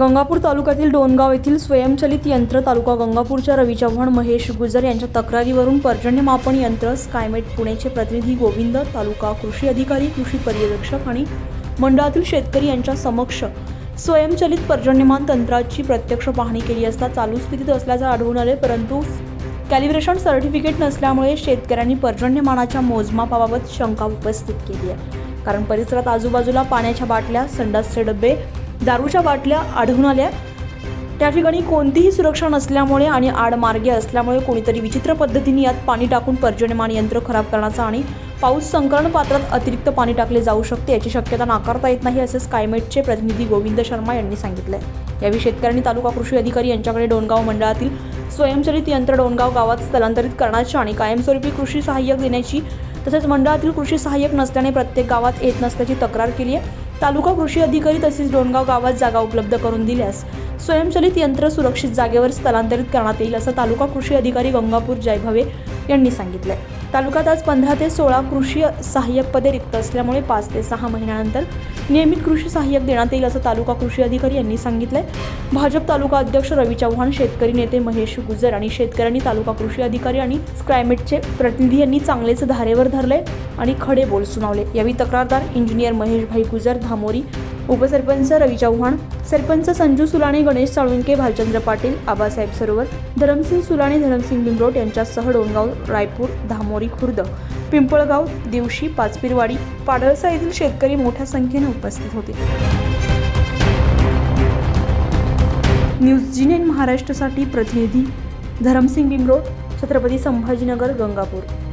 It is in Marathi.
गंगापूर तालुक्यातील डोनगाव येथील स्वयंचलित यंत्र तालुका गंगापूरच्या रवी चव्हाण महेश गुजर यांच्या तक्रारीवरून पर्जन्यमापन यंत्र स्कायमेट पुणेचे प्रतिनिधी गोविंद तालुका कृषी अधिकारी कृषी पर्यवेक्षक आणि मंडळातील शेतकरी यांच्या समक्ष स्वयंचलित पर्जन्यमान तंत्राची प्रत्यक्ष पाहणी केली असता चालू स्थितीत असल्याचं आढळून आले परंतु कॅलिब्रेशन सर्टिफिकेट नसल्यामुळे शेतकऱ्यांनी पर्जन्यमानाच्या मोजमापाबाबत शंका उपस्थित केली आहे. कारण परिसरात आजूबाजूला पाण्याच्या बाटल्या संडासचे डबे दारूच्या बाटल्या आढळून आल्या. त्या ठिकाणी कोणतीही सुरक्षा नसल्यामुळे आणि आडमार्गे असल्यामुळे कोणीतरी विचित्र पद्धतीने यात पाणी टाकून पर्जन्यमान यंत्र खराब करण्याचा आणि पाऊस संकलन पात्रात अतिरिक्त पाणी टाकले जाऊ शकते याची शक्यता नाकारता येत नाही असे स्कायमेटचे प्रतिनिधी गोविंद शर्मा यांनी सांगितले. यावेळी शेतकऱ्यांनी तालुका कृषी अधिकारी यांच्याकडे डोणगाव मंडळातील स्वयंचलित यंत्र डोणगाव गावात स्थलांतरित करण्याची आणि कायमस्वरूपी कृषी सहाय्यक देण्याची तसेच मंडळातील कृषी सहाय्यक नसल्याने प्रत्येक गावात येत नसल्याची तक्रार केली आहे. तालुका कृषी अधिकारी तसेच डोणगाव गावात जागा उपलब्ध करून दिल्यास स्वयंचलित यंत्र सुरक्षित जागेवर स्थलांतरित करण्यात येईल असं तालुका कृषी अधिकारी गंगापूर जयभावे यांनी सांगितलंय. तालुक्यात आज पंधरा ते सोळा कृषी सहाय्यक पदे रिक्त असल्यामुळे पाच ते सहा महिन्यानंतर नियमित कृषी सहाय्यक देण्यात येईल असं तालुका कृषी अधिकारी यांनी सांगितलंय. भाजप तालुका अध्यक्ष रवी चव्हाण शेतकरी नेते महेश गुजर आणि शेतकऱ्यांनी तालुका कृषी अधिकारी आणि स्क्रायमेटचे प्रतिनिधी यांनी चांगलेच धारेवर धरले आणि खडे बोल सुनावले. यावेळी तक्रारदार इंजिनियर महेशभाई गुजर धामोरी उपसरपंच रवी चव्हाण सरपंच संजू सुलाणे गणेश साळुंके भालचंद्र पाटील आबासाहेब सरोवर धरमसिंग सुलाणे धरमसिंग बिंबरोट यांच्यासह डोणगाव रायपूर धामोरी खुर्द पिंपळगाव दिवशी पाचपीरवाडी पाडळसा येथील शेतकरी मोठ्या संख्येने उपस्थित होते. न्यूज जिनेन महाराष्ट्रासाठी प्रतिनिधी धरमसिंग बिंबरोट छत्रपती संभाजीनगर गंगापूर.